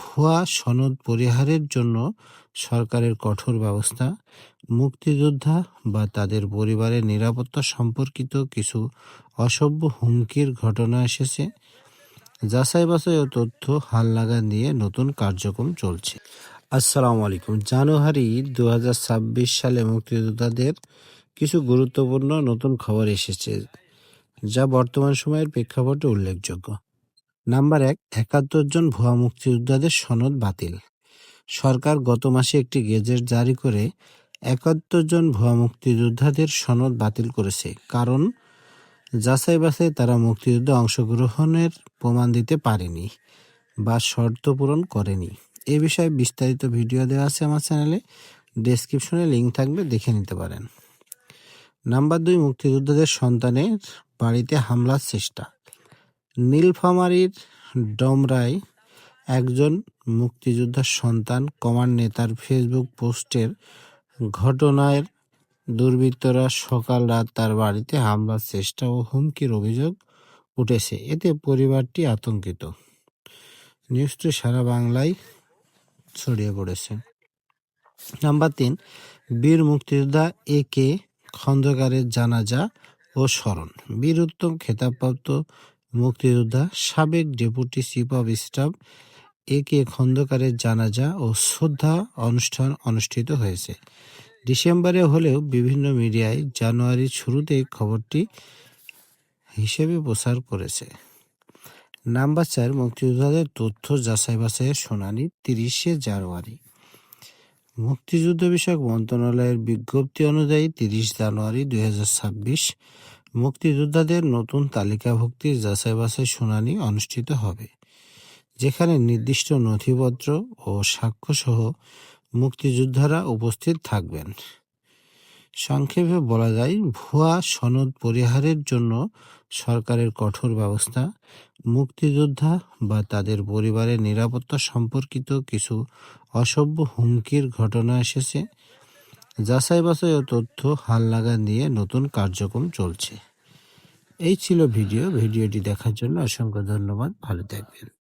ভুয়া সনদ পরিহারের জন্য সরকারের কঠোর ব্যবস্থা, মুক্তিযোদ্ধা বা তাদের পরিবারের নিরাপত্তা সম্পর্কিত কিছু অসভ্য হুমকির ঘটনা এসেছে। যাচাই বাছাই ও তথ্য হালনাগাদ নিয়ে নতুন কার্যক্রম চলছে। আসসালামু আলাইকুম। জানুয়ারি দু হাজার ছাব্বিশ সালে মুক্তিযোদ্ধাদের কিছু গুরুত্বপূর্ণ নতুন খবর এসেছে, যা বর্তমান সময়ের প্রেক্ষাপটে উল্লেখযোগ্য। নাম্বার এক, একাত্তর জন ভুয়া মুক্তিযোদ্ধাদের সনদ বাতিল। সরকার গত মাসে একটি গেজেট জারি করে একাত্তর জন ভুয়া মুক্তিযোদ্ধাদের সনদ বাতিল করেছে। কারণ, যাচাই বাছাই তারা মুক্তিযুদ্ধে অংশগ্রহণের প্রমাণ দিতে পারেনি বা শর্ত পূরণ করেনি। এ বিষয়ে বিস্তারিত ভিডিও দেওয়া আছে আমার চ্যানেলে। ডেসক্রিপশনে লিঙ্ক থাকবে, দেখে নিতে পারেন। নাম্বার দুই, মুক্তিযোদ্ধাদের সন্তানের বাড়িতে হামলার চেষ্টা। নীলফামারীর ডমরায় একজন মুক্তিযোদ্ধার সন্তান কমান্ড নেতার ফেসবুক পোস্টের ঘটনায় দুর্বৃত্তরা সকাল রাত তার বাড়িতে হামলার চেষ্টা ও হুমকির অভিযোগ উঠেছে। এতে পরিবারটি আতঙ্কিত। নিউজটি সারা বাংলায় ছড়িয়ে পড়েছে। নাম্বার তিন, বীর মুক্তিযোদ্ধা এ কে খন্দকারের জানাজা ও স্মরণ। বীর উত্তম খেতাবপ্রাপ্ত মুক্তিযোদ্ধা সাবেক deputy chief of staff A K খন্দকারের জানাজা ও শ্রদ্ধা অনুষ্ঠান অনুষ্ঠিত হয়েছে। ডিসেম্বরে হলেও বিভিন্ন মিডিয়ায় জানুয়ারির শুরুতে খবরটি হিসেবে প্রচার করেছে। নাম্বার চার, মুক্তিযোদ্ধাদের তথ্য যাচাই বাছাইয়ের শুনানি তিরিশে জানুয়ারি। মুক্তিযুদ্ধ বিষয়ক মন্ত্রণালয়ের বিজ্ঞপ্তি অনুযায়ী তিরিশ জানুয়ারি দুই হাজার ছাব্বিশ মুক্তিযোদ্ধাদের নতুন তালিকাভুক্তির যাচাই বাছাই শুনানি অনুষ্ঠিত হবে, যেখানে নির্দিষ্ট নথিপত্র ও সাক্ষ্যসহ মুক্তিযোদ্ধারা উপস্থিত থাকবেন। সংক্ষেপে বলা যায়, ভুয়া সনদ পরিহারের জন্য সরকারের কঠোর ব্যবস্থা, মুক্তিযোদ্ধা বা তাদের পরিবারের নিরাপত্তা সম্পর্কিত কিছু অসভ্য হুমকির ঘটনা এসেছে যাচাই বাছাই ও তথ্য হালনাগাদ নিয়ে নতুন কার্যক্রম চলছে। এই ছিল ভিডিও। ভিডিওটি দেখার জন্য অসংখ্য ধন্যবাদ। ভালো থাকবেন।